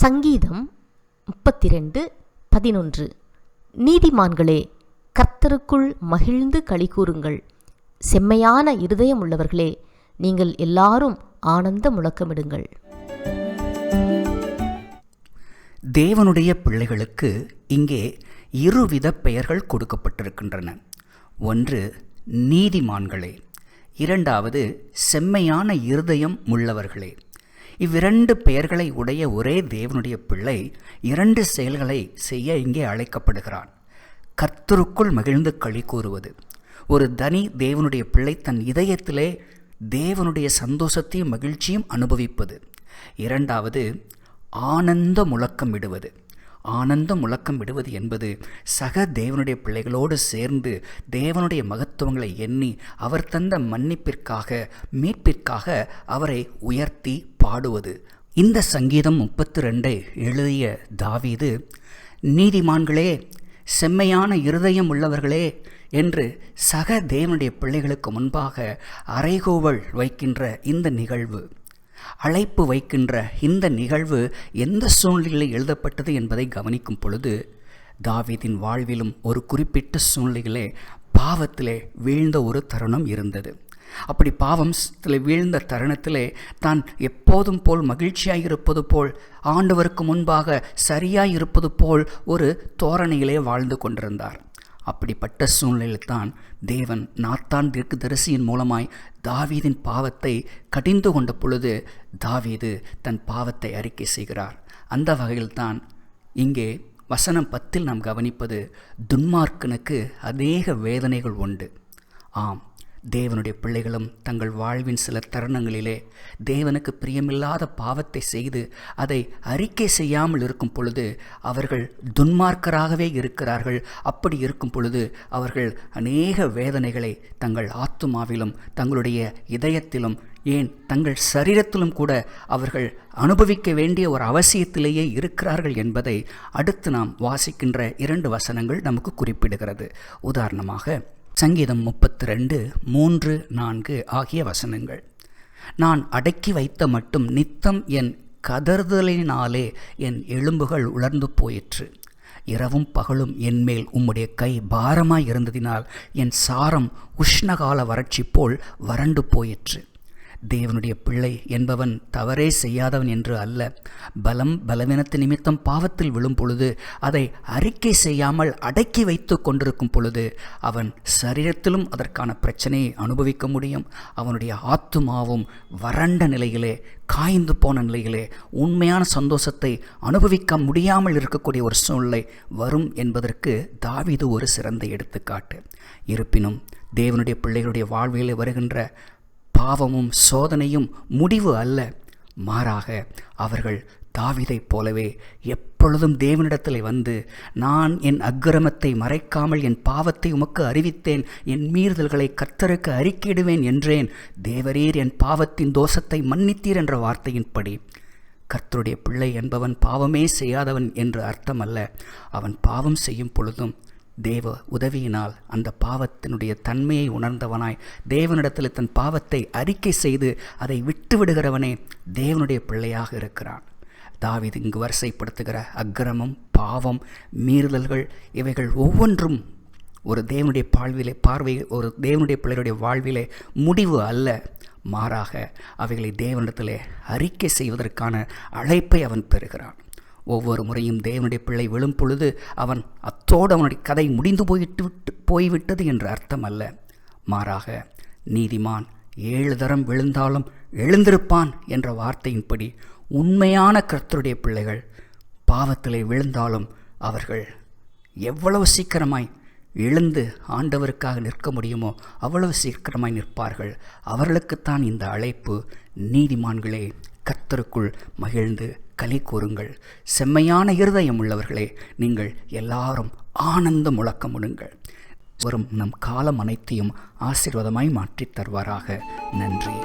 சங்கீதம் முப்பத்தி ரெண்டு பதினொன்று. நீதிமான்களே கர்த்தருக்குள் மகிழ்ந்து களிகூருங்கள் செம்மையான இருதயம் உள்ளவர்களே நீங்கள் எல்லாரும் ஆனந்த முழக்கமிடுங்கள். தேவனுடைய பிள்ளைகளுக்கு இங்கே இருவித பெயர்கள் கொடுக்கப்பட்டிருக்கின்றன. ஒன்று நீதிமான்களே. இரண்டாவது செம்மையான இருதயம் உள்ளவர்களே. இவ்விரண்டு பெயர்களை உடைய ஒரே தேவனுடைய பிள்ளை இரண்டு செயல்களை செய்ய இங்கே அழைக்கப்படுகிறான். கர்த்தருக்குள் மகிழ்ந்து களி கூறுவது. ஒரு தனி தேவனுடைய பிள்ளை தன் இதயத்திலே தேவனுடைய சந்தோஷத்தையும் மகிழ்ச்சியும் அனுபவிப்பது. இரண்டாவது ஆனந்த முழக்கமிடுவது. ஆனந்த முழக்கம் விடுவது என்பது சக தேவனுடைய பிள்ளைகளோடு சேர்ந்து தேவனுடைய மகத்துவங்களை எண்ணி அவர் தந்த மன்னிப்பிற்காக மீட்பிற்காக அவரை உயர்த்தி பாடுவது. இந்த சங்கீதம் முப்பத்தி ரெண்டை எழுதிய தாவீது நீதிமான்களே செம்மையான இருதயம் உள்ளவர்களே என்று சக தேவனுடைய பிள்ளைகளுக்கு முன்பாக அரைகோவல் வைக்கின்ற இந்த நிகழ்வு. அழைப்பு வைக்கின்ற இந்த நிகழ்வு எந்த சூழ்நிலையில் எழுதப்பட்டது என்பதை கவனிக்கும் பொழுது தாவீதின் வாழ்விலும் ஒரு குறிப்பிட்ட சூழ்நிலையிலே பாவத்திலே வீழ்ந்த ஒரு தருணம் இருந்தது. அப்படி பாவம் வீழ்ந்த தருணத்திலே தான் எப்போதும் போல் மகிழ்ச்சியாக இருப்பது போல் ஆண்டவருக்கு முன்பாக சரியாய் இருப்பது போல் ஒரு தோரணையிலே வாழ்ந்து கொண்டிருந்தார். அப்படிப்பட்ட சூழ்நிலையில்தான் தேவன் நாத்தான் தீர்க்கதரிசியின் மூலமாய் தாவீதின் பாவத்தை கடிந்து கொண்ட பொழுது தாவீது தன் பாவத்தை அறிக்கை செய்கிறார். அந்த வகையில்தான் இங்கே வசனம் பத்தில் நாம் கவனிப்பது துன்மார்க்கனுக்கு அநேக வேதனைகள் உண்டு. ஆம் தேவனுடைய பிள்ளைகளும் தங்கள் வாழ்வின் சில தருணங்களிலே தேவனுக்கு பிரியமில்லாத பாவத்தை செய்து அதை அறிக்கை செய்யாமல் இருக்கும் பொழுது அவர்கள் துன்மார்க்கராகவே இருக்கிறார்கள். அப்படி இருக்கும் பொழுது அவர்கள் அநேக வேதனைகளை தங்கள் ஆத்துமாவிலும் தங்களுடைய இதயத்திலும் ஏன் தங்கள் சரீரத்திலும் கூட அவர்கள் அனுபவிக்க வேண்டிய ஒரு அவசியத்திலேயே இருக்கிறார்கள் என்பதை அடுத்து நாம் வாசிக்கின்ற இரண்டு வசனங்கள் நமக்கு குறிப்பிடுகிறது. உதாரணமாக சங்கீதம் முப்பத்தி ரெண்டு மூன்று நான்கு ஆகிய வசனங்கள். நான் அடக்கி வைத்த மட்டும் நித்தம் என் கதறுதலினாலே என் எலும்புகள் உலர்ந்து போயிற்று. இரவும் பகலும் என்மேல் உம்முடைய கை பாரமாய் இருந்ததினால் என் சாரம் உஷ்ணகால வறட்சி போல் வறண்டு போயிற்று. தேவனுடைய பிள்ளை என்பவன் தவறே செய்யாதவன் என்று அல்ல. பலம் பலவீனத்து நிமித்தம் பாவத்தில் விழும் பொழுது அதை அறிக்கை செய்யாமல் அடக்கி வைத்து கொண்டிருக்கும் பொழுது அவன் சரீரத்திலும் அதற்கான பிரச்சனையை அனுபவிக்க முடியும். அவனுடைய ஆத்துமாவும் வறண்ட நிலையிலே காய்ந்து போன நிலையிலே உண்மையான சந்தோஷத்தை அனுபவிக்க முடியாமல் இருக்கக்கூடிய ஒரு சூழ்நிலை வரும் என்பதற்கு தாவிது ஒரு சிறந்த எடுத்துக்காட்டு. இருப்பினும் தேவனுடைய பிள்ளைகளுடைய வாழ்விலே வருகின்ற பாவமும் சோதனையும் முடிவு அல்ல. மாறாக அவர்கள் தாவிதைப் போலவே எப்பொழுதும் தேவனிடத்தில் வந்து நான் என் அக்கிரமத்தை மறைக்காமல் என் பாவத்தை உமக்கு அறிவித்தேன் என் மீறுதல்களை கர்த்தருக்கு அறிக்கையிடுவேன் என்றேன். தேவரீர் என் பாவத்தின் தோஷத்தை மன்னித்தீர் என்ற வார்த்தையின்படி கர்த்தருடைய பிள்ளை என்பவன் பாவமே செய்யாதவன் என்று அர்த்தம் அல்ல அவன் பாவம் செய்யும் பொழுதும் தேவ உதவியினால் அந்த பாவத்தினுடைய தன்மையை உணர்ந்தவனாய் தேவனிடத்தில் தன் பாவத்தை அறிக்கை செய்து அதை விட்டு விடுகிறவனே தேவனுடைய பிள்ளையாக இருக்கிறான். தாவிது இங்கு வரிசைப்படுத்துகிற அக்கிரமம் பாவம் மீறுதல்கள் இவைகள் ஒவ்வொன்றும் ஒரு தேவனுடைய பாழ்விலே பார்வை ஒரு தேவனுடைய பிள்ளையுடைய வாழ்விலே முடிவு அல்ல. மாறாக அவைகளை தேவனிடத்திலே அறிக்கை செய்வதற்கான அழைப்பை அவன் பெறுகிறான். ஒவ்வொரு முறையும் தேவனுடைய பிள்ளை விழும் பொழுது அவன் அத்தோடு அவனுடைய கதை முடிந்து போயிட்டு விட்டு போய்விட்டது என்று அர்த்தம் அல்ல. மாறாக நீதிமான் ஏழு தரம் விழுந்தாலும் எழுந்திருப்பான் என்ற வார்த்தையின்படி உண்மையான கர்த்தருடைய பிள்ளைகள் பாவத்திலே விழுந்தாலும் அவர்கள் எவ்வளவு சீக்கிரமாய் எழுந்து ஆண்டவருக்காக நிற்க முடியுமோ அவ்வளவு சீக்கிரமாய் நிற்பார்கள். அவர்களுக்குத்தான் இந்த அழைப்பு நீதிமான்களே கர்த்தருக்குள் மகிழ்ந்து களி கூறுங்கள். செம்மையான இருதயம் உள்ளவர்களே நீங்கள் எல்லாரும் ஆனந்த முழக்கமுடுங்கள் வரும் நம் காலம் அனைத்தையும் ஆசீர்வாதமாய் மாற்றித் தருவாராக. நன்றி.